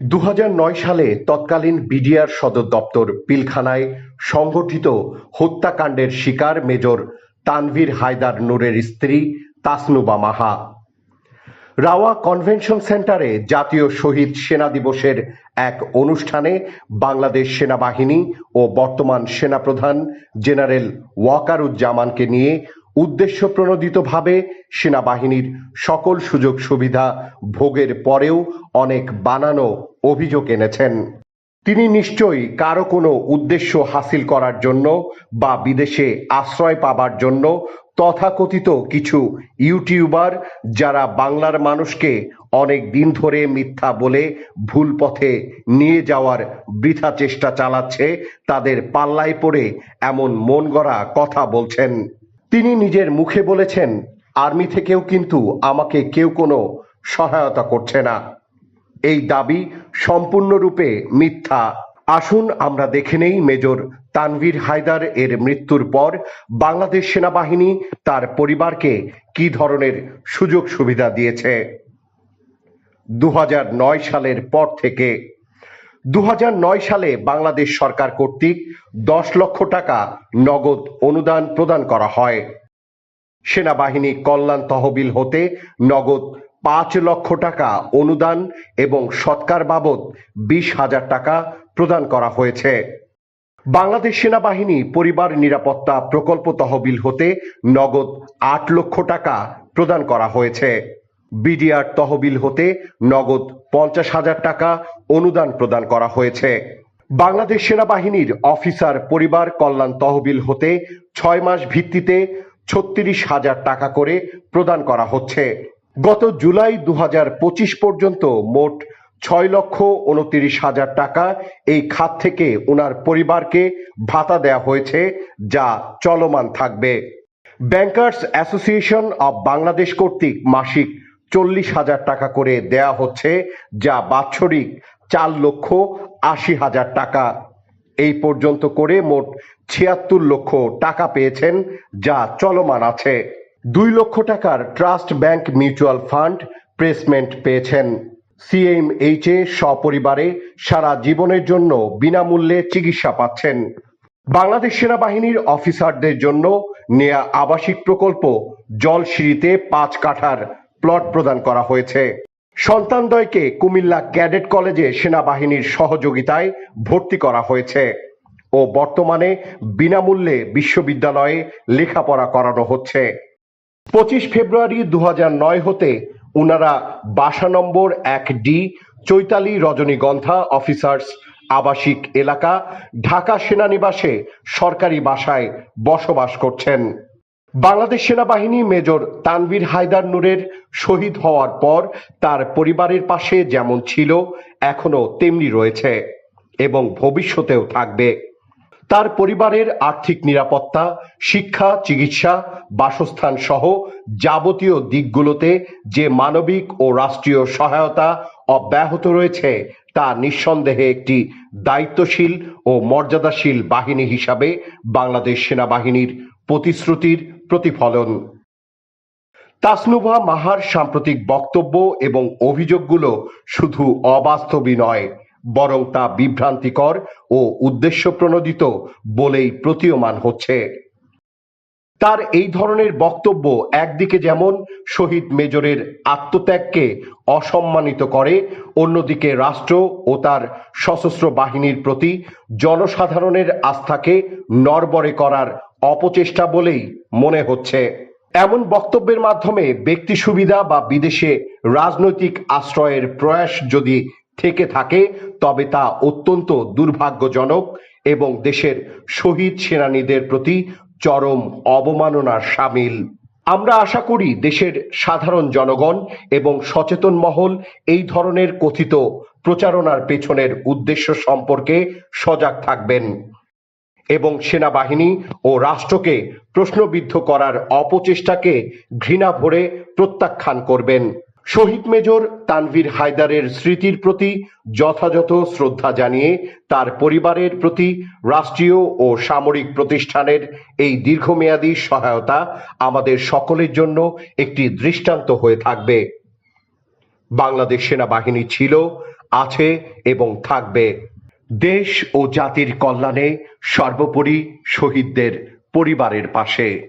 দু হাজার নয় সালে তৎকালীন বিডিআর সদর দপ্তর পিলখানায় সংগঠিত হত্যাকাণ্ডের শিকার মেজর তানভীর হায়দার নূরের স্ত্রী তাসনুবা মাহা। রাওয়া কনভেনশন সেন্টারে জাতীয় শহীদ সেনা দিবসের এক অনুষ্ঠানে বাংলাদেশ সেনাবাহিনী ও বর্তমান সেনাপ্রধান জেনারেল ওয়াকারুজ্জামানকে নিয়ে উদ্দেশ্য প্রণোদিতভাবে সেনাবাহিনীর সকল সুযোগ সুবিধা ভোগের পরেও অনেক বানানো অভিযোগ এনেছেন। তিনি নিশ্চয়ই কারও কোনো উদ্দেশ্য হাসিল করার জন্য বা বিদেশে আশ্রয় পাবার জন্য তথাকথিত কিছু ইউটিউবার যারা বাংলার মানুষকে অনেক দিন ধরে মিথ্যা বলে ভুল পথে নিয়ে যাওয়ার বৃথা চেষ্টা চালাচ্ছে, তাদের পাল্লায় পড়ে এমন মন গড়া কথা বলছেন। তিনি নিজের মুখে বলেছেন, আর্মি থেকেও কিন্তু আমাকে কেউ কোনো সহায়তা করছে না। এই দাবি সম্পূর্ণরূপে মিথ্যা। আসুন আমরা দেখে নেই মেজর তানভীর হায়দার এর মৃত্যুর পর বাংলাদেশ সেনাবাহিনী তার পরিবারকে কি ধরনের সুযোগ সুবিধা দিয়েছে। দু হাজার নয় সালের পর থেকে দু হাজার নয় সালে বাংলাদেশ সরকার কর্তৃক দশ লক্ষ টাকা নগদ অনুদান প্রদান করা হয়। সেনাবাহিনী কল্যাণ তহবিল হতে নগদ পাঁচ লক্ষ টাকা অনুদান এবং সৎকার বাবদ বিশ হাজার টাকা প্রদান করা হয়েছে। বাংলাদেশ সেনাবাহিনী পরিবার নিরাপত্তা প্রকল্প তহবিল হতে নগদ আট লক্ষ টাকা প্রদান করা হয়েছে। বিডিআর তহবিল হতে নগদ পঞ্চাশ হাজার টাকা অনুদান প্রদান করা হয়েছে। বাংলাদেশ সেনাবাহিনীর অফিসার পরিবার কল্যাণ তহবিল হতে ছয় মাস ভিত্তিতে ছত্রিশ হাজার টাকা করে প্রদান করা হচ্ছে। গত জুলাই দু হাজার পঁচিশ পর্যন্ত মোট ছয় লক্ষ উনত্রিশ হাজার টাকা এই খাত থেকে ওনার পরিবারকে ভাতা দেয়া হয়েছে, যা চলমান থাকবে। ব্যাংকার্স অ্যাসোসিয়েশন অব বাংলাদেশ কর্তৃক মাসিক চল্লিশ হাজার টাকা করে দেয়া হচ্ছে, যা বাৎসরিক চার লক্ষ আশি হাজার টাকা। এই পর্যন্ত করে মোট ছিয়াত্তর লক্ষ টাকা পেয়েছেন, যা চলমান আছে। দুই লক্ষ টাকার trust bank mutual fund placement পেয়েছেন। সিএমএইচ এ সপরিবারে সারা জীবনের জন্য বিনামূল্যে চিকিৎসা পাচ্ছেন। বাংলাদেশ সেনাবাহিনীর অফিসারদের জন্য নেয়া আবাসিক প্রকল্প জলসিঁড়িতে পাঁচ কাঠার প্লট প্রদান করা হয়েছে। সন্তানদ্বয়কে কুমিল্লা ক্যাডেট কলেজে সেনাবাহিনীর সহযোগিতায় ভর্তি করা হয়েছে ও বর্তমানে বিনামূল্যে বিশ্ববিদ্যালয়ে লেখাপড়া করানো হচ্ছে। পঁচিশ ফেব্রুয়ারি দু হতে উনারা বাসা নম্বর এক ডি, চৈতালি রজনীগন্ধা অফিসার্স আবাসিক এলাকা, ঢাকা সেনানিবাসে সরকারি বাসায় বসবাস করছেন। বাংলাদেশ সেনাবাহিনী মেজর তানভীর হায়দার নূরের শহীদ হওয়ার পর তার পরিবারের পাশে যেমন ছিল এখনও তেমনি রয়েছে এবং ভবিষ্যতেও থাকবে। তার পরিবারের আর্থিক নিরাপত্তা, শিক্ষা, চিকিৎসা, বাসস্থান সহ যাবতীয় দিকগুলোতে যে মানবিক ও রাষ্ট্রীয় সহায়তা অব্যাহত রয়েছে, তা নিঃসন্দেহে একটি দায়িত্বশীল ও মর্যাদাশীল বাহিনী হিসাবে বাংলাদেশ সেনাবাহিনীর প্রতিশ্রুতির প্রতিফলন। তাসনুভা মাহার সাম্প্রতিক বক্তব্য এবং অভিযোগগুলো শুধু অবাস্তবই নয়, বরং তা বিভ্রান্তিকর ও উদ্দেশ্য প্রণোদিত বলেই প্রতীয়মান হচ্ছে। তার এই ধরনের বক্তব্য একদিকে যেমন শহীদ মেজরের আত্মত্যাগকে অসম্মানিত করে, অন্যদিকে রাষ্ট্র ও তার সশস্ত্র বাহিনীর প্রতি জনসাধারণের আস্থাকে নরবরে করার অপচেষ্টা বলেই মনে হচ্ছে। এমন বক্তব্যের মাধ্যমে ব্যক্তি সুবিধা বা বিদেশে রাজনৈতিক আশ্রয়ের প্রয়াস যদি থেকে থাকে, তবে তা অত্যন্ত দুর্ভাগ্যজনক এবং দেশের শহীদ সেনানীদের প্রতি চরম অবমাননার সামিল। আমরা আশা করি দেশের সাধারণ জনগণ এবং সচেতন মহল এই ধরনের কথিত প্রচারণার পেছনের উদ্দেশ্য সম্পর্কে সজাগ থাকবেন এবং সেনাবাহিনী ও রাষ্ট্রকে প্রশ্নবিদ্ধ করার অপচেষ্টাকে ঘৃণা ভরে প্রত্যাখ্যান করবেন। শহীদ মেজর তানভীর হায়দারের স্মৃতির প্রতি যথাযথ শ্রদ্ধা জানিয়ে তার পরিবারের প্রতি রাষ্ট্রীয় ও সামরিক প্রতিষ্ঠানের এই দীর্ঘমেয়াদী সহায়তা আমাদের সকলের জন্য একটি দৃষ্টান্ত হয়ে থাকবে। বাংলাদেশ সেনাবাহিনী ছিল, আছে এবং থাকবে। দেশ ও জাতির কল্যাণে সর্বোপরি শহীদদের পরিবারের পাশে।